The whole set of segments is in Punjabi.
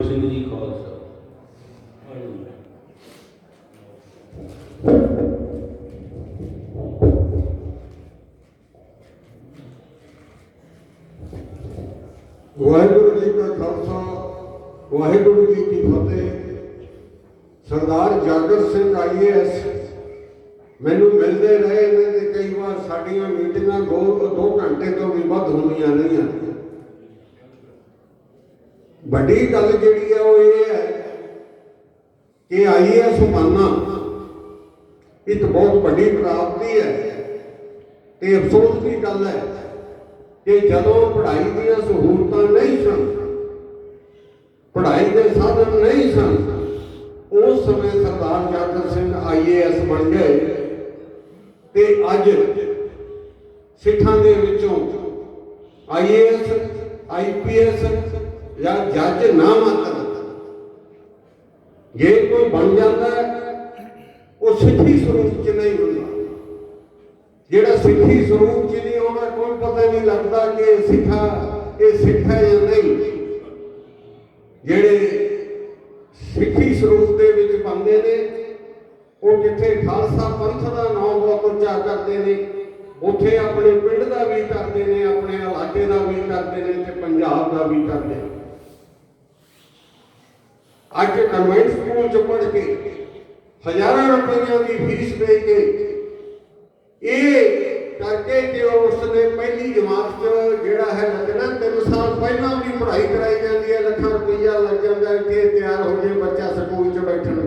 ਸਿੰਘ ਜੀ ਖਾਲਸਾ। ਵਾਹਿਗੁਰੂ ਜੀ ਕਾ ਖਾਲਸਾ, ਵਾਹਿਗੁਰੂ ਜੀ ਕੀ ਫਤਿਹ। ਸਰਦਾਰ ਜਾਗਰ ਸਿੰਘ ਆਈਏਐਸ ਮੈਨੂੰ ਮਿਲਦੇ ਰਹੇ ਨੇ ਤੇ ਕਈ ਵਾਰ ਸਾਡੀਆਂ ਮੀਟਿੰਗਾਂ ਦੋ ਦੋ ਘੰਟੇ ਤੋਂ ਵੀ ਵੱਧ ਹੁੰਦੀਆਂ ਰਹੀਆਂ। ਵੱਡੀ ਗੱਲ ਜਿਹੜੀ ਹੈ ਉਹ ਇਹ ਹੈ ਕਿ ਆਈਏਐਸ ਬਣਨਾ ਇੱਕ ਬਹੁਤ ਵੱਡੀ ਪ੍ਰਾਪਤੀ ਹੈ ਤੇ ਅਫਸੋਸ ਦੀ ਗੱਲ ਹੈ ਕਿ ਜਦੋਂ ਪੜ੍ਹਾਈ ਦੀਆਂ ਸਹੂਲਤਾਂ ਨਹੀਂ ਸਨ, ਪੜ੍ਹਾਈ ਦੇ ਸਾਧਨ ਨਹੀਂ ਸਨ, ਉਸ ਸਮੇਂ ਸਰਦਾਰ ਜਾਗਰ ਸਿੰਘ ਆਈਏਐਸ ਬਣ ਗਏ ਤੇ ਅੱਜ ਸਿੱਖਾਂ ਦੇ ਵਿੱਚੋਂ ਆਈਏਐਸ ਆਈਪੀਐਸ ਜਾਂ ਜੱਜ ਨਾ ਮੰਨਦਾ। ਜੇ ਕੋਈ ਬਣ ਜਾਂਦਾ ਉਹ ਸਿੱਖੀ ਸਰੂਪ ਚ ਨਹੀਂ ਹੁੰਦਾ। ਜਿਹੜਾ ਸਿੱਖੀ ਸਰੂਪ ਚ ਨਹੀਂ ਆਉਂਦਾ, ਕੋਈ ਪਤਾ ਨਹੀਂ ਲੱਗਦਾ ਕਿ ਇਹ ਸਿੱਖਾ, ਇਹ ਸਿੱਖ ਹੈ ਜਾਂ ਨਹੀਂ। ਜਿਹੜੇ ਸਿੱਖੀ ਸਰੂਪ ਦੇ ਵਿੱਚ ਪਾਉਂਦੇ ਨੇ, ਉਹ ਜਿੱਥੇ ਖਾਲਸਾ ਪੰਥ ਦਾ ਨਾਮ ਬਹੁਤ ਉੱਚਾ ਕਰਦੇ ਨੇ, ਉੱਥੇ ਆਪਣੇ ਪਿੰਡ ਦਾ ਵੀ ਕਰਦੇ ਨੇ, ਆਪਣੇ ਇਲਾਕੇ ਦਾ ਵੀ ਕਰਦੇ ਨੇ ਤੇ ਪੰਜਾਬ ਦਾ ਵੀ ਕਰਦੇ ਨੇ। ਅੱਜ ਕਨਵੈਂਟ ਸਕੂਲ ਚ ਪੜ੍ਹ ਕੇ ਹਜ਼ਾਰਾਂ ਰੁਪਈਆਂ ਦੀ ਫੀਸ ਦੇ ਕੇ ਇਹ ਕਰਕੇ ਕਿ ਉਸ ਨੇ ਪਹਿਲੀ ਜਮਾਤ 'ਚ ਜਿਹੜਾ ਹੈ ਲੱਗਣਾ 3 ਸਾਲ ਪਹਿਲਾਂ ਵੀ ਪੜ੍ਹਾਈ ਕਰਾਈ ਜਾਂਦੀ ਹੈ, ਲੱਖਾਂ ਰੁਪਈਆ ਲੱਗ ਜਾਂਦਾ ਹੈ ਕਿ ਤਿਆਰ ਹੋ ਜੇ ਬੱਚਾ ਸਕੂਲ 'ਚ ਬੈਠਣ।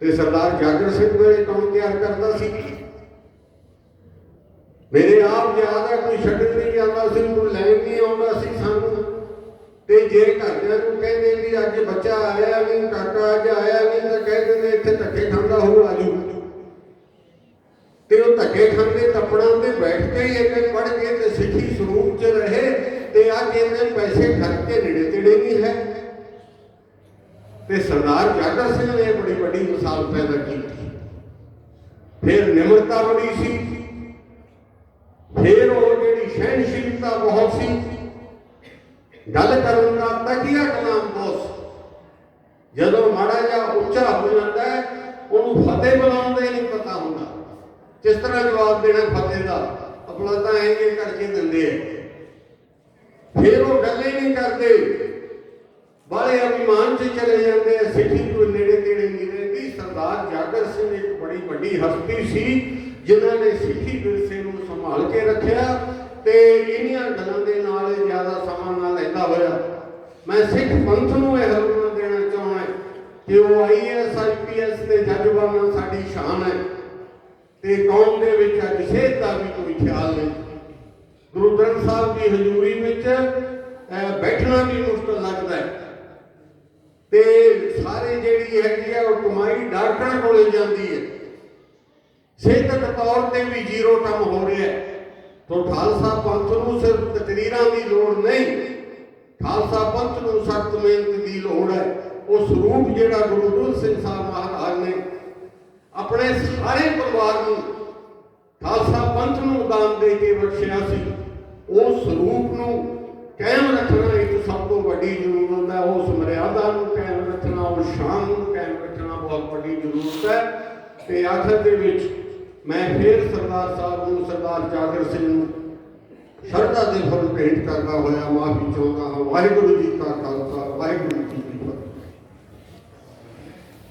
ਤੇ ਸਰਦਾਰ ਜਾਗਰ ਸਿੰਘ ਮੇਰੇ ਕੌਣ ਤਿਆਰ ਕਰਦਾ ਸੀ। ਮੇਰੇ ਆਪ ਯਾਦ ਹੈ, ਕੋਈ ਛੱਡਣ ਨਹੀਂ ਜਾਂਦਾ ਸੀ, ਕੋਈ ਲੈਣ ਨਹੀਂ ਆਉਂਦਾ ਸੀ ਸਾਨੂੰ। ਤੇ ਜੇ ਘਰਦਿਆਂ ਨੂੰ ਕਹਿੰਦੇ ਵੀ ਅੱਜ ਬੱਚਾ ਆਇਆ ਨਹੀਂ ਕਾਕਾ ਅੱਜ ਆਇਆ ਨਹੀਂ ਤਾਂ ਕਹਿ ਦਿੰਦੇ ਇੱਥੇ ਧੱਕੇ ਖਾਂਦਾ ਹੋਊ ਆਜੂ ਤੇ ਉਹ ਧੱਕੇ ਖਾਂਦੇ ਤੱਪੜਾਂ ਤੇ ਬੈਠ ਕੇ ਹੀ ਇਹਨੇ ਪੜ ਕੇ ਤੇ ਸਿੱਖੀ ਸਰੂਪ 'ਚ ਰਹੇ ਤੇ ਅੱਜ ਇਹਨੇ ਪੈਸੇ ਖਰਚ ਕੇ ਨੇੜੇ ਤੇੜੇ ਨਹੀਂ ਹੈ। ਤੇ ਸਰਦਾਰ ਜਾਗਰ ਸਿੰਘ ਨੇ ਬੜੀ ਵੱਡੀ ਮਿਸਾਲ ਪੈਦਾ ਕੀਤੀ। ਫਿਰ ਨਿਮਰਤਾ ਬੜੀ ਸੀ। ਫਿਰ ਉਹ ਜਿਹੜੀ ਸਹਿਣਸ਼ੀਲਤਾ ਬਹੁਤ ਸੀ। ਗੱਲ ਕਰਨ ਦਾ ਤਕੀਆ ਕਲਾਮ ਬੋਸ ਜਦੋਂ ਮਾੜਾ ਜਿਹਾ ਉੱਚਾ ਹੋ ਜਾਂਦਾ ਹੈ, ਉਹਨੂੰ ਫਤਿਹ ਬੁਲਾਉਣ ਦਾ ਹੀ ਨਹੀਂ ਪਤਾ ਹੁੰਦਾ। ਕਿਸ ਤਰ੍ਹਾਂ ਜਵਾਬ ਦੇਣਾ ਫਤਿਹ ਦਾ, ਆਪਣਾ ਤਾਂ ਐਂ ਜੇ ਕਰਕੇ ਦਿੰਦੇ ਆ। ਫਿਰ ਉਹ ਗੱਲ ਹੀ ਨਹੀਂ ਕਰਦੇ। ਬਾਲੇ ਅਭਿਮਾਨ 'ਚ ਚਲੇ ਜਾਂਦੇ ਆ। ਸਿੱਖੀ ਕੋਈ ਨੇੜੇ ਤੇੜੇ ਨਹੀਂ ਰਹਿੰਦੀ। ਸਰਦਾਰ ਜਾਗਰ ਸਿੰਘ ਇੱਕ ਬੜੀ ਵੱਡੀ ਹਸਤੀ ਸੀ, ਜਿਨ੍ਹਾਂ ਨੇ ਸਿੱਖੀ ਵਿਰਸੇ ਨੂੰ ਸੰਭਾਲ ਕੇ ਰੱਖਿਆ ਤੇ ਇਨੀਆਂ ਗੱਲਾਂ ਦੇ ਨਾਲ ਜ਼ਿਆਦਾ ਸਮਾਂ ਨਾ ਹੋਇਆ। ਮੈਂ ਸਿੱਖ ਪੰਥ ਨੂੰ ਇਹ ਹਰਮਨ ਦੇਣਾ ਚਾਹੁੰਦਾ ਕਿ ਉਹ ਆਈਐਸ ਆਈਪੀਐਸ ਤੇ ਜੱਜ ਬਣਨਾ ਸਾਡੀ ਸ਼ਾਨ ਹੈ ਤੇ ਕੌਮ ਦੇ ਵਿੱਚ ਅੱਜ ਸਿਹਤ ਦਾ ਵੀ ਕੋਈ ਖਿਆਲ ਨਹੀਂ। ਗੁਰੂ ਗ੍ਰੰਥ ਸਾਹਿਬ ਦੀ ਹਜ਼ੂਰੀ ਵਿੱਚ ਬੈਠਣਾ ਵੀ ਮੁਸ਼ਕਲ ਲੱਗਦਾ ਹੈ। ਤੇ ਸਾਰੇ ਜਿਹੜੀ ਹੈਗੀ ਆ, ਉਹ ਕਮਾਈ ਡਾਕਟਰਾਂ ਕੋਲੇ ਜਾਂਦੀ ਹੈ। ਸਿਹਤਕ ਤੌਰ ਤੇ ਵੀ ਜ਼ੀਰੋ ਕੰਮ ਹੋ ਰਿਹਾ ਹੈ। ਤੋਂ ਖਾਲਸਾ ਪੰਥ ਨੂੰ ਸਿਰਫ ਤਕਰੀਰਾਂ ਦੀ ਲੋੜ ਨਹੀਂ ਖਾਲਸਾ ਪੰਥ ਨੂੰ ਸਖਤ ਮਿਹਨਤ ਦੀ ਲੋੜ ਹੈ। ਉਹ ਸਰੂਪ ਜਿਹੜਾ ਗੁਰੂ ਗੋਬਿੰਦ ਸਿੰਘ ਸਾਹਿਬ ਮਹਾਰਾਜ ਨੇ ਆਪਣੇ ਸਾਰੇ ਪਰਿਵਾਰ ਨੂੰ ਖਾਲਸਾ ਪੰਥ ਨੂੰ ਦਾਨ ਦੇ ਕੇ ਬਖਸ਼ਿਆ ਸੀ, ਉਸ ਸਰੂਪ ਨੂੰ ਕਾਇਮ ਰੱਖਣਾ ਇੱਕ ਸਭ ਤੋਂ ਵੱਡੀ ਜ਼ਰੂਰਤ ਹੈ। ਉਸ ਮਰਿਆਦਾ ਨੂੰ ਕਾਇਮ ਰੱਖਣਾ, ਉਸ ਸ਼ਾਨ ਨੂੰ ਕਾਇਮ ਰੱਖਣਾ ਬਹੁਤ ਵੱਡੀ ਜ਼ਰੂਰਤ ਹੈ। ਤੇ ਆਖਰ ਦੇ ਵਿੱਚ ਮੈਂ ਫੇਰ ਸਰਦਾਰ ਸਾਹਿਬ ਨੂੰ, ਸਰਦਾਰ ਜਾਗਰ ਸਿੰਘ ਨੂੰ ਸ਼ਰਧਾ ਦੇ ਫੁੱਲ ਭੇਟ ਕਰਦਾ ਹੋਇਆ, ਮਾਫੀ ਚਾਹੁੰਦਾ ਹਾਂ। ਵਾਹਿਗੁਰੂ ਜੀ ਕਾ ਖਾਲਸਾ, ਵਾਹਿਗੁਰੂ ਜੀ